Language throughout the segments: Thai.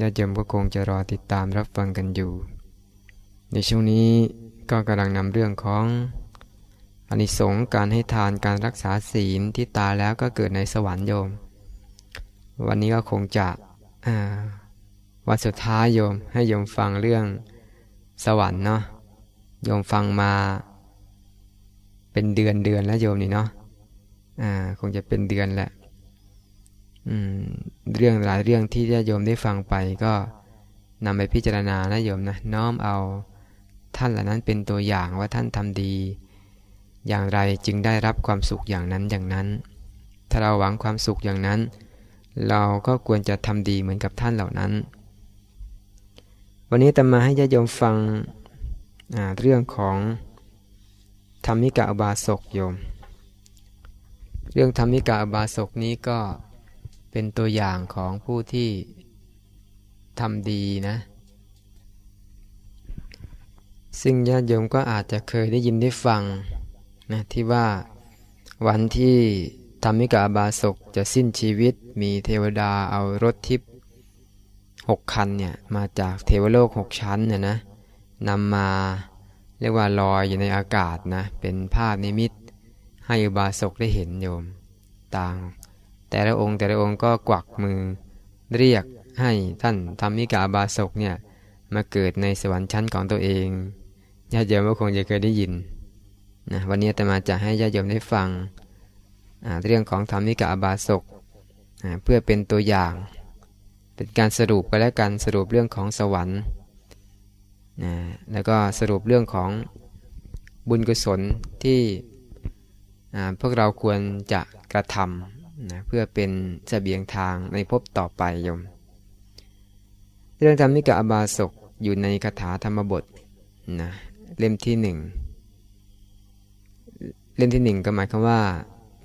ญาติโยมก็คงจะรอติดตามรับฟังกันอยู่ ในช่วงนี้ก็กำลังนำเรื่องของอานิสงส์การให้ทานการรักษาศีลที่ตายแล้วก็เกิดในสวรรค์โยม วันนี้ก็คงจะวันสุดท้ายโยมให้โยมฟังเรื่องสวรรค์เนาะโยมฟังมา เป็นเดือนเดือนแล้วโยมนี่เนาะอ่าคงจะเป็นเดือนแหละ เรื่องหลายเรื่องที่ญาติโยมได้ฟังไปก็นำไปพิจารณานะโยมนะน้อมเอาท่านเหล่านั้นเป็นตัวอย่างว่าท่านทำดี อย่างไรจึงได้รับความสุขอย่างนั้นอย่างนั้น ถ้าเราหวังความสุขอย่างนั้น เราก็ควรจะทำดีเหมือนกับท่านเหล่านั้น วันนี้ตมาให้ญาติโยมฟังเรื่องของธรรมิกาอบาสกโยม เรื่องธรรมิกาอบาสกนี้ก็ เป็นตัวอย่างของผู้ที่ทำดีนะ ซึ่งญาติโยมก็อาจจะเคยได้ยินได้ฟังนะที่ว่าวันที่ธรรมิกาบาศกจะสิ้นชีวิตมีเทวดาเอารถทิพย์หกคันเนี่ยมาจากเทวโลกหกชั้นเนี่ยนะนำมาเรียกว่าลอยอยู่ในอากาศนะเป็นภาพนิมิตให้อุบาสกได้เห็นโยมต่าง แต่ละองค์แต่ละองค์ก็กวักมือ เรียกให้ท่านธรรมิกาบาศกเนี่ยมาเกิดในสวรรค์ชั้นของตัวเองญาติโยมก็คงจะเคยได้ยินนะวันนี้แต่มาจะให้ญาติโยมได้ฟังเรื่องของธรรมิกาบาศกเพื่อเป็นตัวอย่าง เป็นการสรุปไปแล้วกันสรุปเรื่องของสวรรค์นะแล้วก็สรุปเรื่องของบุญกุศลที่พวกเราควรจะกระทำ นะเพื่อเป็นเสบียงทางในภพต่อไปโยม เรื่องธรรมิกะอบาสกอยู่ในคาถาธรรมบทนะเล่มที่หนึ่งเล่มที่หนึ่งก็หมายความว่า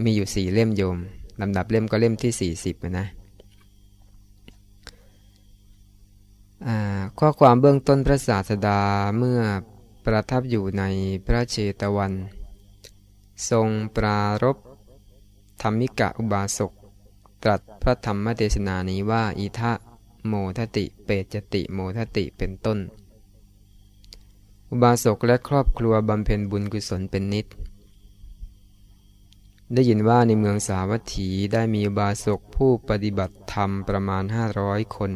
มีอยู่สี่เล่มโยมลำดับเล่มก็เล่มที่สี่สิบนะข้อความเบื้องต้นพระศาสดาเมื่อประทับอยู่ในพระเชตวัน ทรงปรารบ ธรรมิกะอุบาสก ตรัสพระธรรมเทศนานี้ว่าอิทะโมทติ เปจติโมทติเป็นต้น อุบาสกและครอบครัวบำเพ็ญบุญกุศลเป็นนิด ได้ยินว่าในเมืองสาวัตถีได้มีอุบาสกผู้ปฏิบัติธรรมประมาณห้าร้อยคน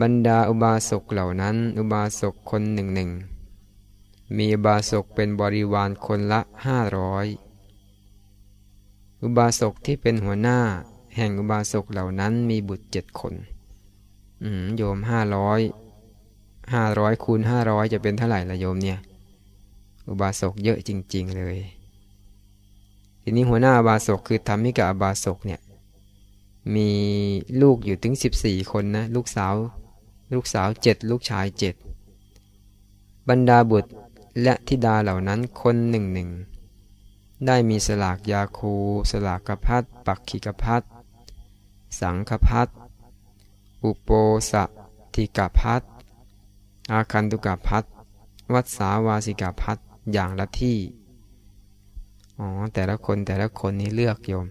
บรรดาอุบาสกเหล่านั้น อุบาสกคนหนึ่งหนึ่งมีอุบาสกเป็นบริวารคนละห้าร้อย อุบาสกที่เป็นหัวหน้า แห่งอุบาสกเหล่านั้นมีบุตรเจ็ดคน อืมโยมห้าร้อยห้าร้อยคูณห้าร้อยจะเป็นเท่าไหร่ละโยมเนี่ย อุบาสกเยอะจริง ๆ เลย ทีนี้หัวหน้าอุบาสกคือธรรมิกะอุบาสกเนี่ย มีลูกอยู่ถึงสิบสี่คนนะ ลูกสาว ลูกสาวเจ็ดลูกชายเจ็ดบรรดาบุตรและธิดาเหล่านั้นคนหนึ่งหนึ่ง ได้มีสลากยาคู สลากกพัดปักขิกพัดสังคพัดอุโปสติกพัดอาคันตุกพัดวัดสาวาสิกพัดอย่างละที่ อ๋อ แต่ละคนแต่ละคนนี้เลือกโยม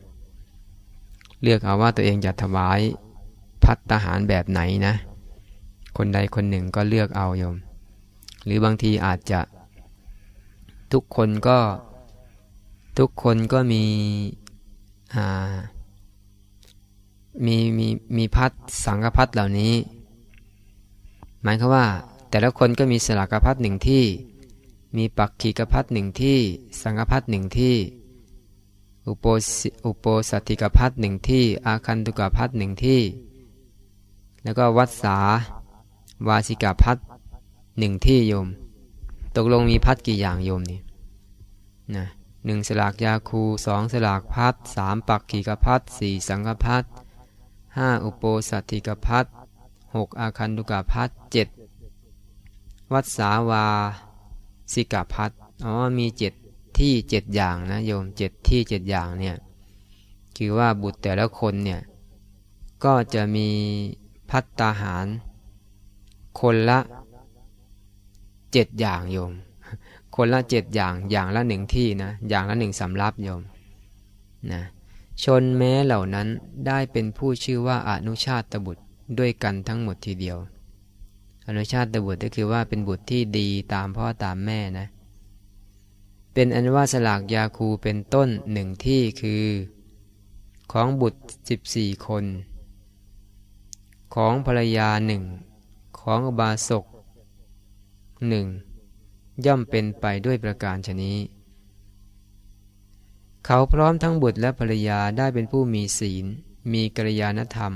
เลือกเอาว่าตัวเองจะถวายพัดทหารแบบไหนนะ คนใดคนหนึ่งก็เลือกเอาโยม หรือบางทีอาจจะ ทุกคนก็ ทุกคนก็มีมีมีมีพัดสังกพัดเหล่านี้ หมายคือว่า แต่ละคนก็มีสลากพัดหนึ่งที่ มีปักขีกพัดหนึ่งที่ สังกพัดหนึ่งที่ อุปอุปสติกพัดหนึ่งที่ อาคันตุกพัดหนึ่งที่ แล้วก็วัดสาวาสิกพัดหนึ่งที่โยม ตกลงมีพัดกี่อย่างโยมนี่นะ หนึ่งสลากยาคูสองสลากพัดสามปักขีกพัดสี่สังกพัดห้าอุปโปสัตถิกพัดหกอาคันตุกพัทเจ็ดวัดสาวาสิกาพัทอ๋อมีเจ็ดที่เจ็ดอย่างนะโยมเจ็ดที่เจ็ดอย่างเนี่ยคือว่าบุตรแต่ละคนเนี่ยก็จะมีพัตตาหาร คนละเจ็ดอย่างโยม คนละเจ็ดอย่างอย่างละหนึ่งที่นะอย่างละหนึ่งสำรับโยมนะชนแม้เหล่านั้นได้เป็นผู้ชื่อว่าอนุชาตบุตรด้วยกันทั้งหมดทีเดียว อนุชาตบุตรก็คือว่าเป็นบุตรที่ดีตามพ่อตามแม่นะ เป็นอันว่าสลากยาคูเป็นต้นหนึ่งที่คือ ของบุตรสิบสี่คน ของภรรยาหนึ่งของบาสกหนึ่ง ย่อมเป็นไปด้วยประการชนี้ เขาพร้อมทั้งบุตรและภรรยาได้เป็นผู้มีศีล มีกัลยาณธรรม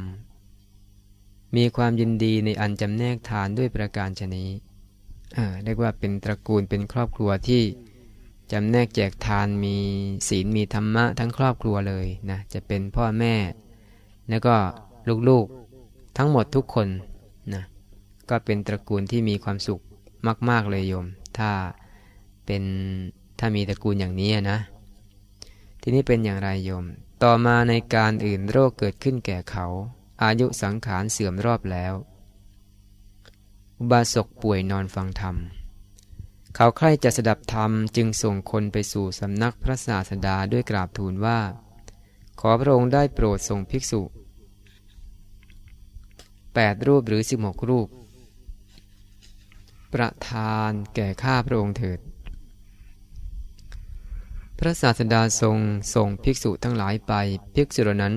มีความยินดีในอันจำแนกทานด้วยประการชนี้เรียกว่าเป็นตระกูลเป็นครอบครัวที่จำแนกแจกทานมีศีลมีธรรมะทั้งครอบครัวเลยนะจะเป็นพ่อแม่ แล้วก็ลูกๆทั้งหมดทุกคนนะก็เป็นตระกูลที่มีความสุขมาก ๆ เลยโยม ถ้าเป็นถ้ามีตระกูลอย่างนี้นะ ทีนี้เป็นอย่างไรโยม ต่อมาในการอื่นโรคเกิดขึ้นแก่เขา อายุสังขารเสื่อมรอบแล้ว อุบาสกป่วยนอนฟังธรรม เขาใคร่จะสดับธรรมจึงส่งคนไปสู่สำนักพระศาสดาด้วยกราบทูลว่า ขอพระองค์ได้โปรดส่งภิกษุ 8 รูปหรือ 16 รูป ประทานแก่ข้าพระองค์เถิด พระศาสดาทรงส่งภิกษุทั้งหลายไปภิกษุนั้น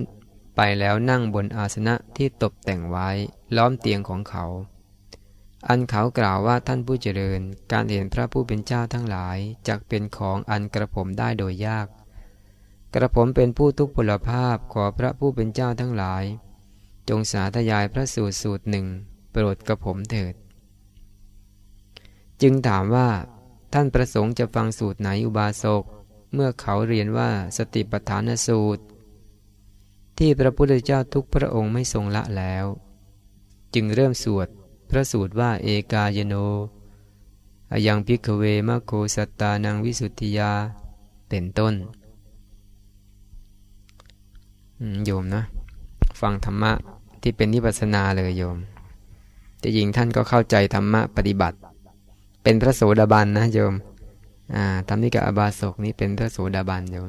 ไปแล้วนั่งบนอาสนะที่ตกแต่งไว้ล้อมเตียงของเขา อันเขากล่าวว่าท่านผู้เจริญ การเห็นพระผู้เป็นเจ้าทั้งหลายจักเป็นของอันกระผมได้โดยยาก กระผมเป็นผู้ทุกพลภาพขอพระผู้เป็นเจ้าทั้งหลาย จงสาธยายพระสูตรสูตรหนึ่งโปรดกระผมเถิด จึงถามว่า ท่านประสงค์จะฟังสูตรไหนอุบาสก เมื่อเขาเรียนว่าสติปัฏฐานสูตร ที่พระพุทธเจ้าทุกพระองค์ไม่ทรงละแล้ว จึงเริ่มสวดพระสูตรว่าเอกายโนอยังพิกเวมะโคสตานังวิสุทธิยา เป็นต้น โยมนะ ฟังธรรมะที่เป็นนิพพานาเลยโยม แต่ยิงท่านก็เข้าใจธรรมะปฏิบัติ เป็นพระโสดาบันนะโยมทำนี้กับอบาสกนี้เป็นพระโสดาบันโยม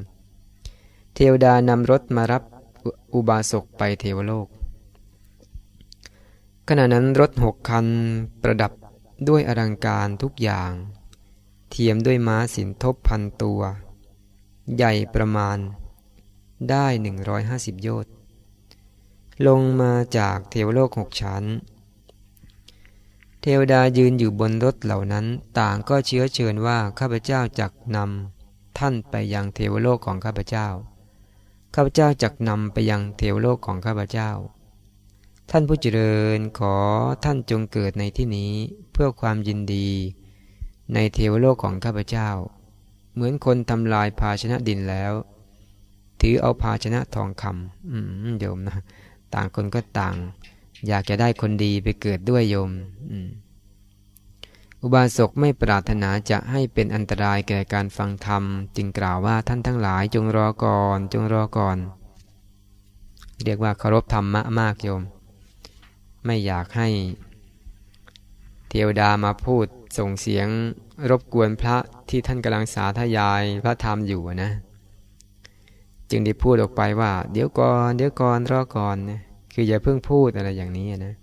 เทวดานำรถมารับอุบาสกไปเทวโลก ขณะนั้นรถหกคันประดับด้วยอลังการทุกอย่าง เทียมด้วยม้าสินทบพันตัว ใหญ่ประมาณได้หนึ่งร้อยห้าสิบโยชน์ลงมาจากเทวโลกหกชั้น เทวดายืนอยู่บนรถเหล่านั้น ต่างก็เชื้อเชิญว่าข้าพเจ้าจักนำท่านไปยังเทวโลกของข้าพเจ้า ข้าพเจ้าจักนำไปยังเทวโลกของข้าพเจ้า ท่านผู้เจริญขอท่านจงเกิดในที่นี้เพื่อความยินดี ในเทวโลกของข้าพเจ้า เหมือนคนทำลายภาชนะดินแล้ว ถือเอาภาชนะทองคำอืมโยมนะ ต่างคนก็ต่าง อยากจะได้คนดีไปเกิดด้วยโยมอุบาสกไม่ปรารถนาจะให้เป็นอันตรายแก่การฟังธรรม จึงกล่าวว่าท่านทั้งหลายจงรอก่อน จงรอก่อน เรียกว่าเคารพธรรมะมากโยม ไม่อยากให้ เทวดามาพูดส่งเสียงรบกวนพระที่ท่านกำลังสาธยายพระธรรมอยู่นะ จึงได้พูดออกไปว่า เดี๋ยวก่อน เดี๋ยวก่อนรอก่อนนะ คืออย่าเพิ่งพูดอะไรอย่างนี้นะ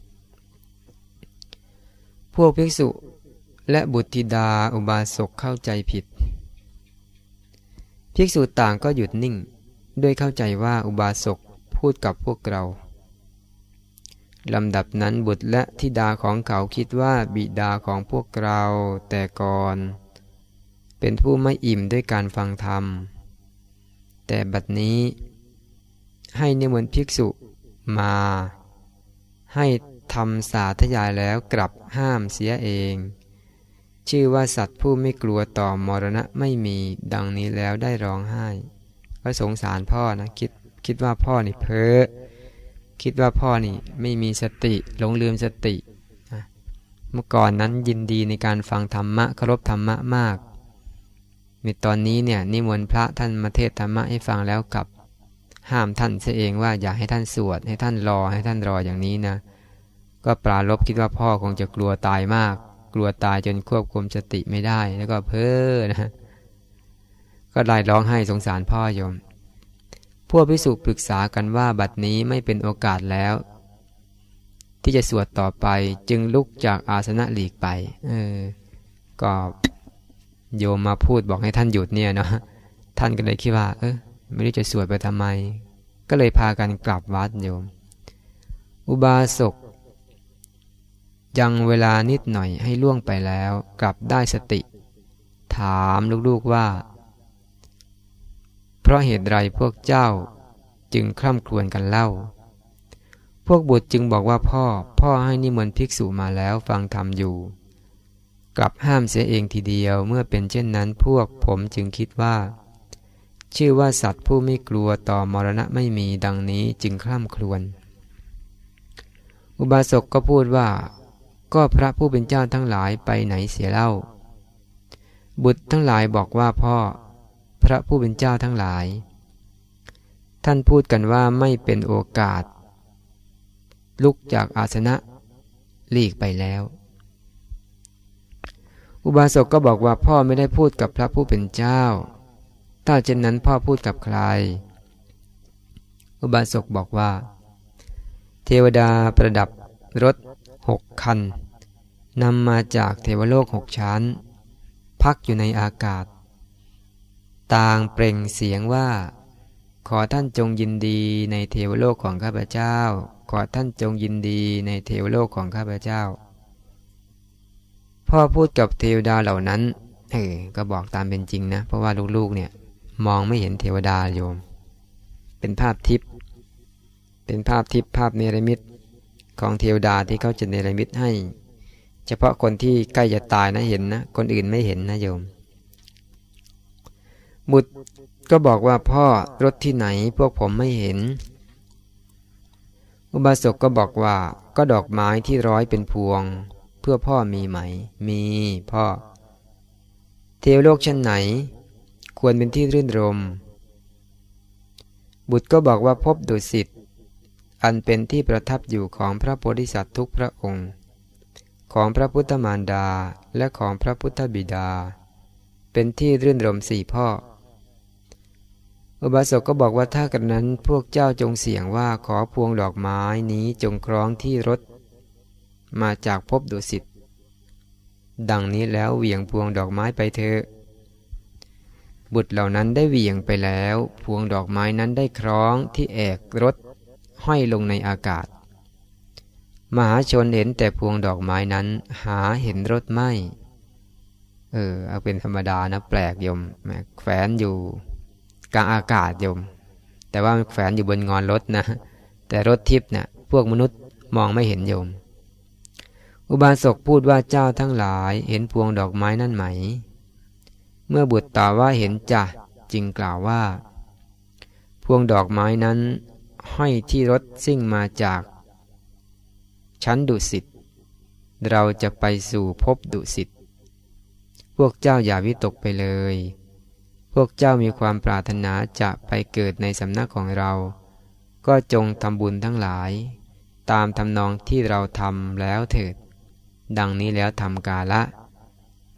พวกภิกษุและบุตรธิดาอุบาสกเข้าใจผิด ภิกษุต่างก็หยุดนิ่ง ด้วยเข้าใจว่าอุบาสกพูดกับพวกเราลำดับนั้นบุตรและธิดาของเขาคิดว่าบิดาของพวกเราแต่ก่อน เป็นผู้ไม่อิ่มด้วยการฟังธรรม แต่บัดนี้ให้นิมนต์ภิกษุ มา ให้ทำสาธยายแล้วกลับห้ามเสียเอง ชื่อว่าสัตว์ผู้ไม่กลัวต่อมรณะไม่มีดังนี้แล้วได้ร้องไห้ ก็สงสารพ่อนะคิดคิดว่าพ่อนี่เพ้อคิดว่าพ่อนี่ไม่มีสติหลงลืมสติเมื่อก่อนนั้นยินดีในการฟังธรรมะเคารพธรรมะมากในตอนนี้เนี่ยนิมนต์พระท่านมาเทศธรรมะให้ฟังแล้วกับ ห้ามท่านเสเองว่าอย่าให้ท่านสวด ให้ท่านรอให้ท่านรออย่างนี้นะ ก็ปราลบคิดว่าพ่อคงจะกลัวตายมาก กลัวตายจนควบคุมสติไม่ได้ แล้วก็เพ้อนะ ก็ไล่ร้องไห้สงสารพ่อโยม พวกพิสุปรึกษากันว่าบัดนี้ไม่เป็นโอกาสแล้ว ที่จะสวดต่อไปจึงลุกจากอาสนะหลีกไป เออ ก็โยมมาพูดบอกให้ท่านหยุดเนี่ยเนาะท่านก็เลยคิดว่า เออ ไม่รู้จะสวดไปทำไม ก็เลยพากันกลับวัดโยม อุบาสกยังเวลานิดหน่อยให้ล่วงไปแล้ว กลับได้สติ ถามลูกๆว่า เพราะเหตุไรพวกเจ้าจึงคร่ำครวญกันเล่า พวกบุตรจึงบอกว่าพ่อ พ่อให้นิมนต์ภิกษุมาแล้วฟังธรรมอยู่ กลับห้ามเสียเองทีเดียวเมื่อเป็นเช่นนั้นพวกผมจึงคิดว่า ชื่อว่าสัตว์ผู้ไม่กลัวต่อมรณะไม่มีดังนี้จึงคร่ำครวญอุบาสกก็พูดว่า ก็พระผู้เป็นเจ้าทั้งหลายไปไหนเสียเล่า บุตรทั้งหลายบอกว่าพ่อ พระผู้เป็นเจ้าทั้งหลาย ท่านพูดกันว่าไม่เป็นโอกาส ลุกจากอาสนะหลีกไปแล้ว อุบาสกก็บอกว่าพ่อไม่ได้พูดกับพระผู้เป็นเจ้า ถ้าเช่นนั้นพ่อพูดกับใคร อุบาสกบอกว่า เทวดาประดับรถหกคันนำมาจากเทวโลกหกชั้น พักอยู่ในอากาศ ต่างเปล่งเสียงว่า ขอท่านจงยินดีในเทวโลกของข้าพเจ้า ขอท่านจงยินดีในเทวโลกของข้าพเจ้า พ่อพูดกับเทวดาเหล่านั้นเออก็บอกตามเป็นจริงนะ เพราะว่าลูกๆเนี่ย มองไม่เห็นเทวดาโยม เป็นภาพทิพย์เป็นภาพทิพย์ภาพเนรมิตของเทวดาที่เขาจะเนรมิตให้ เฉพาะคนที่ใกล้จะตายนะเห็นนะ คนอื่นไม่เห็นนะโยม บุตรก็บอกว่าพ่อรถที่ไหนพวกผมไม่เห็น อุบาสกก็บอกว่าก็ดอกไม้ที่ร้อยเป็นพวง เพื่อพ่อมีไหม มีพ่อ เทวโลกชั้นไหน ควรเป็นที่รื่นรม บุตรก็บอกว่าพบดุสิต อันเป็นที่ประทับอยู่ของพระโพธิสัตว์ทุกพระองค์ ของพระพุทธมารดาและของพระพุทธบิดา เป็นที่รื่นรมสี่พ่อ อุบาสกก็บอกว่าถ้ากระนั้นพวกเจ้าจงเสียงว่าขอพวงดอกไม้นี้จงคล้องที่รถ มาจากพบดุสิตดังนี้แล้วเหวี่ยงพวงดอกไม้ไปเถอะ บุตรเหล่านั้นได้เหวี่ยงไปแล้ว พวงดอกไม้นั้นได้คล้องที่แอกรถห้อยลงในอากาศ มหาชนเห็นแต่พวงดอกไม้นั้น หาเห็นรถไม่ เออเอาเป็นธรรมดานะแปลกโยมแขวนอยู่กลางอากาศโยม แต่ว่าแขวนอยู่บนงอนรถนะ แต่รถทิพย์เนะ่ยพวกมนุษย์มองไม่เห็นโยม อุบาสกพูดว่าเจ้าทั้งหลายเห็นพวงดอกไม้นั่นไหม เมื่อบุตรตอบว่าเห็นจ้ะจึงกล่าวว่า พวงดอกไม้นั้น ห้อยที่รถซิ่งมาจาก ชั้นดุสิตเราจะไปสู่พบดุสิตพวกเจ้าอย่าวิตกไปเลย พวกเจ้ามีความปรารถนาจะไปเกิดในสำนักของเรา ก็จงทำบุญทั้งหลาย ตามทำนองที่เราทำแล้วเถิด ดังนี้แล้วทำกาละ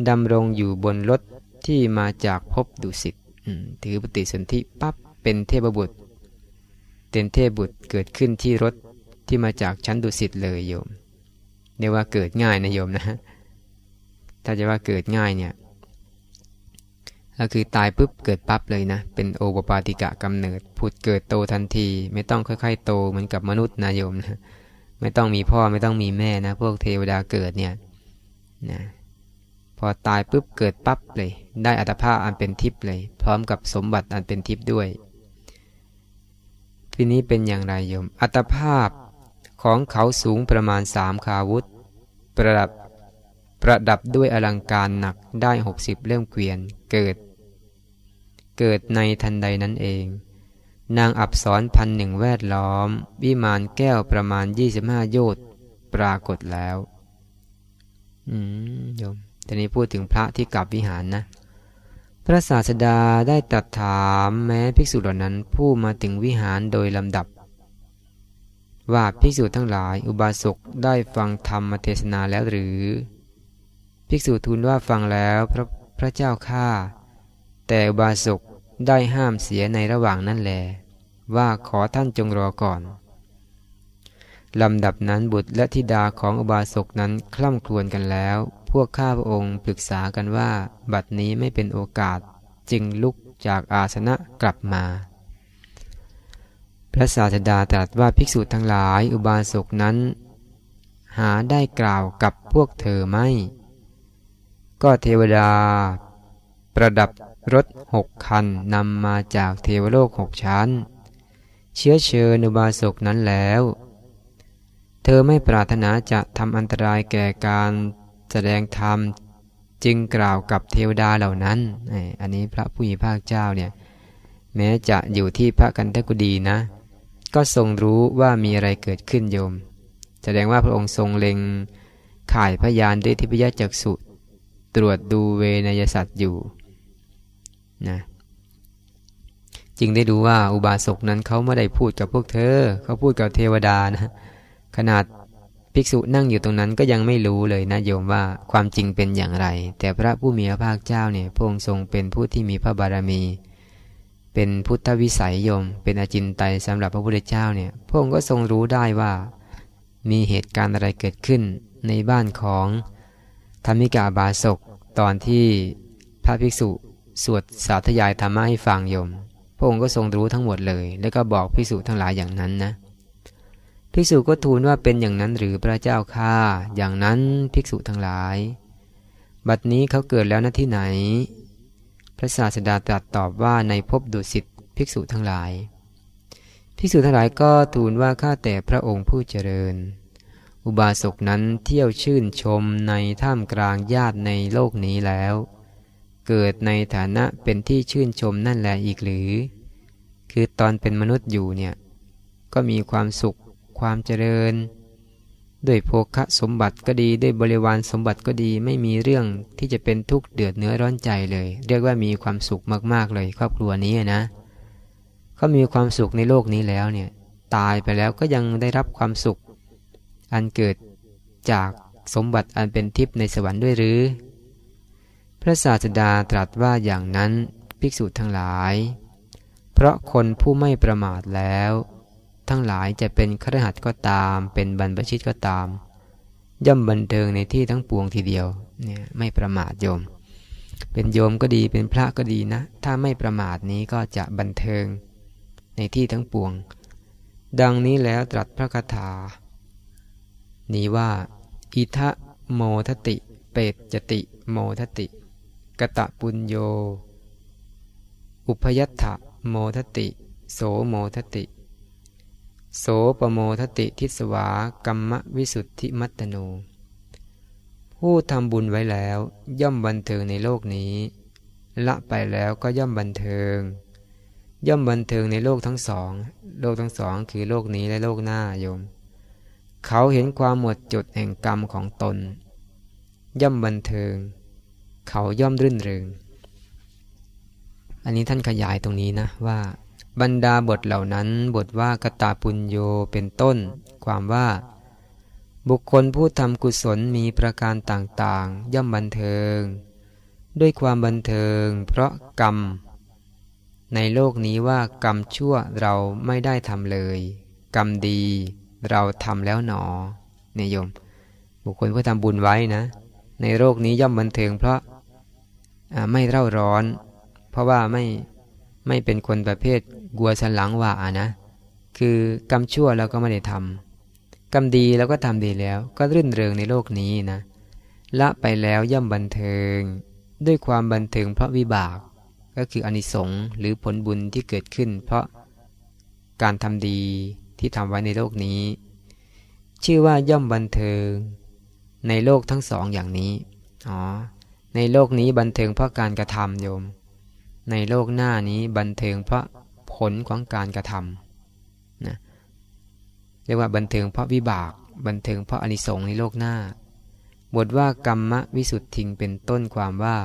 ดำรงอยู่บนรถ ที่มาจากภพดุสิตถือปฏิสนธิปั๊บเป็นเทพบุตรเป็นเทพบุตรเกิดขึ้นที่รถที่มาจากชั้นดุสิตเลยโยมเรียกว่าเกิดง่ายนะโยมนะถ้าจะว่าเกิดง่ายเนี่ยก็คือตายปุ๊บเกิดปั๊บเลยนะ เป็นโอปปาติกะกำเนิดผุดเกิดโตทันที ไม่ต้องค่อยๆ โตเหมือนกับมนุษย์นะโยมนะไม่ต้องมีพ่อไม่ต้องมีแม่นะ พวกเทวดาเกิดเนี่ยนะ พอตายปุ๊บเกิดปั๊บเลย ได้อัตภาพอันเป็นทิพย์เลย พร้อมกับสมบัติอันเป็นทิพย์ด้วย ทีนี้เป็นอย่างไรโยม อัตภาพของเขาสูงประมาณสามคาวุธ ประดับประดับด้วยอลังการหนักได้หกสิบเล่มเกวียนเกิด เกิดในทันใดนั้นเอง นางอับสรพันหนึ่งแวดล้อม วิมานแก้วประมาณยี่สิบห้าโยชน์ปรากฏแล้ว อืมโยม ตอนนี้พูดถึงพระที่กลับวิหารนะ พระศาสดาได้ตรัสถามแม้ภิกษุเหล่านั้นผู้มาถึงวิหารโดยลำดับ ว่าภิกษุทั้งหลายอุบาสกได้ฟังธรรมเทศนาแล้วหรือ ภิกษุทูลว่าฟังแล้วพระพระเจ้าข้าแต่อุบาสกได้ห้ามเสียในระหว่างนั้นแล ว่าขอท่านจงรอก่อน ลำดับนั้นบุตรและธิดาของอุบาสกนั้นคล่ำครวญกันแล้ว พวกข้าพระองค์ปรึกษากันว่า บัดนี้ไม่เป็นโอกาส จึงลุกจากอาสนะกลับมา พระศาสดาตรัสว่าภิกษุทั้งหลายอุบาสกนั้น หาได้กล่าวกับพวกเธอไม่ ก็เทวดา ประดับรถหกคันนำมาจากเทวโลกหกชั้น เชื้อเชิญอุบาสกนั้นแล้ว เธอไม่ปรารถนาจะทำอันตรายแก่การแสดงธรรมจึงกล่าวกับเทวดาเหล่านั้น อันนี้พระผู้มีภาคเจ้าเนี่ยแม้จะอยู่ที่พระกันทกุดีนะ ก็ทรงรู้ว่ามีอะไรเกิดขึ้นโยม แสดงว่าพระองค์ทรงเล็งข่ายพยานด้วยทิพยจักษุตรวจดูเวนยสัตว์อยู่นะจึงได้ดูว่าอุบาสกนั้นเขาไม่ได้พูดกับพวกเธอ เขาพูดกับเทวดานะ ขนาดภิกษุนั่งอยู่ตรงนั้นก็ยังไม่รู้เลยนะโยมว่าความจริงเป็นอย่างไร แต่พระผู้มีพระภาคเจ้าเนี่ยพระองค์ทรงเป็นผู้ที่มีพระบารมี เป็นพุทธวิสัยโยม เป็นอาจินไตยสำหรับพระพุทธเจ้าเนี่ยพระองค์ก็ทรงรู้ได้ว่า มีเหตุการณ์อะไรเกิดขึ้นในบ้านของธรรมิกาบาศกตอนที่พระภิกษุสวดสาธยายธรรมะให้ฟังโยม พระองค์ก็ทรงรู้ทั้งหมดเลย แล้วก็บอกภิกษุทั้งหลายอย่างนั้นนะ ภิกษุก็ทูลว่าเป็นอย่างนั้นหรือพระเจ้าข้าอย่างนั้นภิกษุทั้งหลาย บัดนี้เขาเกิดแล้วณที่ไหน พระศาสดาตรัสตอบว่าในภพดุสิตภิกษุทั้งหลาย ภิกษุทั้งหลายก็ทูลว่าข้าแต่พระองค์ผู้เจริญ อุบาสกนั้นเที่ยวชื่นชมในท่ามกลางญาติในโลกนี้แล้ว เกิดในฐานะเป็นที่ชื่นชมนั่นแหละอีกหรือ คือตอนเป็นมนุษย์อยู่เนี่ยก็มีความสุข ความเจริญ ด้วยโภคะสมบัติก็ดีด้วยบริวารสมบัติก็ดีไม่มีเรื่องที่จะเป็นทุกข์เดือดเนื้อร้อนใจเลย เรียกว่ามีความสุขมากๆเลย ครอบครัวนี้นะเขามีความสุขในโลกนี้แล้วเนี่ยตายไปแล้วก็ยังได้รับความสุข อันเกิดจากสมบัติอันเป็นทิพย์ในสวรรค์ด้วยหรือ พระศาสดาตรัสว่าอย่างนั้นภิกษุทั้งหลาย เพราะคนผู้ไม่ประมาทแล้ว ทั้งหลายจะเป็นครหัสก็ตาม เป็นบรรพชิตก็ตาม ย่อมบันเทิงในที่ทั้งปวงทีเดียวเนี่ยไม่ประมาทโยม เป็นโยมก็ดีเป็นพระก็ดีนะ ถ้าไม่ประมาทนี้ก็จะบันเทิงในที่ทั้งปวง ดังนี้แล้วตรัสพระคาถา นี้ว่าอิทะโมทติ เปตจติโมทติ กตะปุญโย อุพยัตถะโมทติ โสโมทติ โสปโมทติทิสวากัมมวิสุทธิมัตโน ผู้ทำบุญไว้แล้วย่อมบันเทิงในโลกนี้ ละไปแล้วก็ย่อมบันเทิง ย่อมบันเทิงในโลกทั้งสอง โลกทั้งสองคือโลกนี้และโลกหน้าโยม เขาเห็นความหมดจดแห่งกรรมของตน ย่อมบันเทิง เขาย่อมรื่นเริง อันนี้ท่านขยายตรงนี้นะว่า บรรดาบทเหล่านั้นบทว่ากตาปุญโยเป็นต้น ความว่า บุคคลผู้ทำกุศลมีประการต่างๆ ย่อมบันเทิง ด้วยความบันเทิง เพราะกรรม ในโลกนี้ว่ากรรมชั่วเราไม่ได้ทำเลย กรรมดีเราทำแล้วหนอเนี่ยโยม บุคคลผู้ทำบุญไว้นะ ในโลกนี้ย่อมบันเทิง เพราะไม่เร่าร้อน เพราะว่าไม่ไม่เป็นคนประเภท กลัวสันหลังว่านะ คือกรรมชั่วเราก็ไม่ได้ทำกรรมดีเราก็ทำดีแล้ว ก็รื่นเริงในโลกนี้นะละไปแล้วย่อมบันเทิง ด้วยความบันเทิงเพราะวิบาก ก็คืออนิสงส์หรือผลบุญที่เกิดขึ้น เพราะการทำดีที่ทำไว้ในโลกนี้ ชื่อว่าย่อมบันเทิง ในโลกทั้งสองอย่างนี้อ๋อในโลกนี้บันเทิงเพราะการกระทำโยม ในโลกหน้านี้บันเทิงเพราะ ผลของการกระทำนะเรียกว่าบันเทิงเพราะวิบาก บันเทิงเพราะอนิสงส์ในโลกหน้า บทว่ากรรมวิสุทธิงเป็นต้นความว่า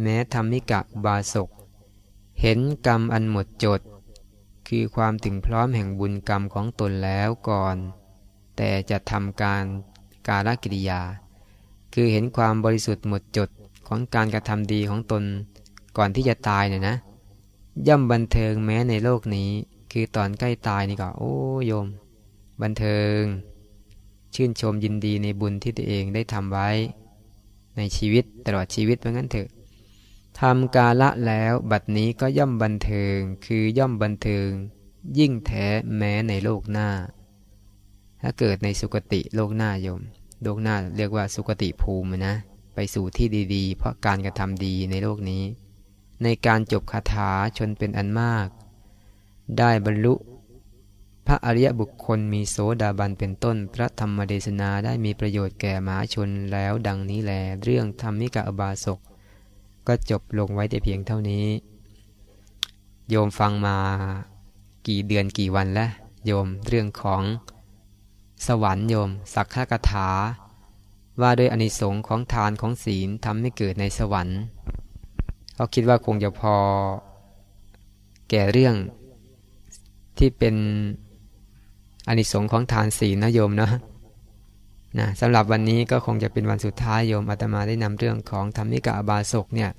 แม้ธรรมิกะบาศก เห็นกรรมอันหมดจด คือความถึงพร้อมแห่งบุญกรรมของตนแล้วก่อน แต่จะทำการการกิริยา คือเห็นความบริสุทธิ์หมดจดของการกระทำดีของตนก่อนที่จะตายเนี่ยนะ ย่อมบันเทิงแม้ในโลกนี้ คือตอนใกล้ตายนี่ก็ โอ้โยม บันเทิง ชื่นชมยินดีในบุญที่ตัวเองได้ทำไว้ ในชีวิตตลอดชีวิตเพรางั้นเถอะทำกาละแล้วบัดนี้ก็ย่อมบันเทิง คือย่อมบันเทิง ยิ่งแท้แม้ในโลกหน้า ถ้าเกิดในสุคติโลกหน้าโยม โลกหน้าเรียกว่าสุคติภูมินะ ไปสู่ที่ดี ๆ เพราะการกระทำดีในโลกนี้ ในการจบคาถาชนเป็นอันมาก ได้บรรลุ พระอริยบุคคลมีโสดาบันเป็นต้นพระธรรมเดชนาได้มีประโยชน์แก่มหาชนแล้วดังนี้แล เรื่องธรรมิกาอบาสกก็จบลงไว้แต่เพียงเท่านี้ โยมฟังมากี่เดือนกี่วันแล้ว โยมเรื่องของสวรรค์โยม สักขะถา ว่าด้วยอนิสงค์ของทานของศีลทำให้เกิดในสวรรค์ เขาคิดว่าคงจะพอ แก่เรื่องที่เป็นอนิสงค์ของทานศีลนะโยมเนาะนะสำหรับวันนี้ก็คงจะเป็นวันสุดท้ายโยมอาตมาได้นำเรื่องของธรรมิกาบาศกเนี่ย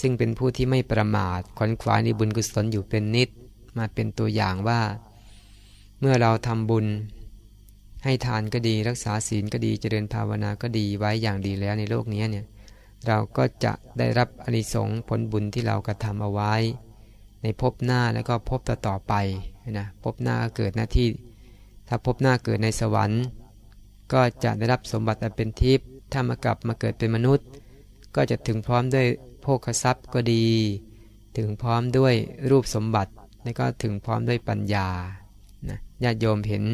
ซึ่งเป็นผู้ที่ไม่ประมาทขวนขวายในบุญกุศลอยู่เป็นนิด มาเป็นตัวอย่างว่า เมื่อเราทำบุญ ให้ทานก็ดีรักษาศีลก็ดีเจริญภาวนาก็ดีไว้อย่างดีแล้วในโลกนี้เนี่ย เราก็จะได้รับอนิสงส์ผลบุญที่เรากระทำเอาไว้ ในภพหน้าแล้วก็ภพต่อต่อไปนะภพหน้าเกิดหน้าที่ ถ้าภพหน้าเกิดในสวรรค์ ก็จะได้รับสมบัติอันเป็นทิพย์ถ้ามากลับมาเกิดเป็นมนุษย์ ก็จะถึงพร้อมด้วยโภคทรัพย์ก็ดี ถึงพร้อมด้วยรูปสมบัติและก็ถึงพร้อมด้วยปัญญานะญาติโยมเห็น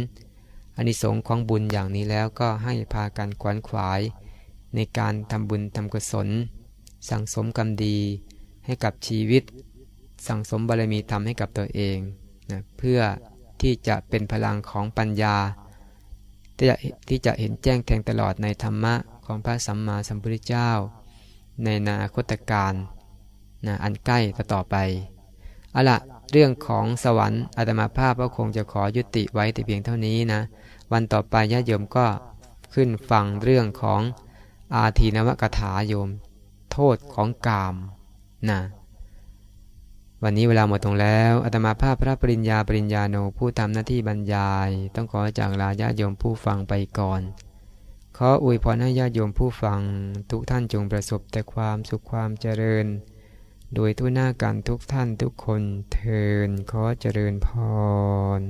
อนิสงส์ของบุญอย่างนี้แล้วก็ให้พากันขวนขวาย ในการทำบุญทำกุศล สั่งสมกรรมดีให้กับชีวิต สั่งสมบารมีธรรมให้กับตัวเองนะเพื่อที่จะเป็นพลังของปัญญาที่จะที่จะเห็นแจ้งแทงตลอดในธรรมะของพระสัมมาสัมพุทธเจ้า ในนาคตการนะอันใกล้ต่อไปเอาละเรื่องของสวรรค์อาตมาภาพก็คงจะขอยุติไว้แต่เพียงเท่านี้นะ วันต่อไปญาติโยมก็ขึ้นฟังเรื่องของ อาทีนวกถาโยม โทษของกามนะวันนี้เวลาหมดตรงแล้วอาตมาภาพพระปริญญาปริญญาโนผู้ทำหน้าที่บรรยาย ต้องขอจากลาญาโยมผู้ฟังไปก่อน ขออวยพรให้ญาโยมผู้ฟัง ทุกท่านจงประสบแต่ความสุขความเจริญ โดยทุกหน้ากันทุกท่านทุกคนเทินขอเจริญพร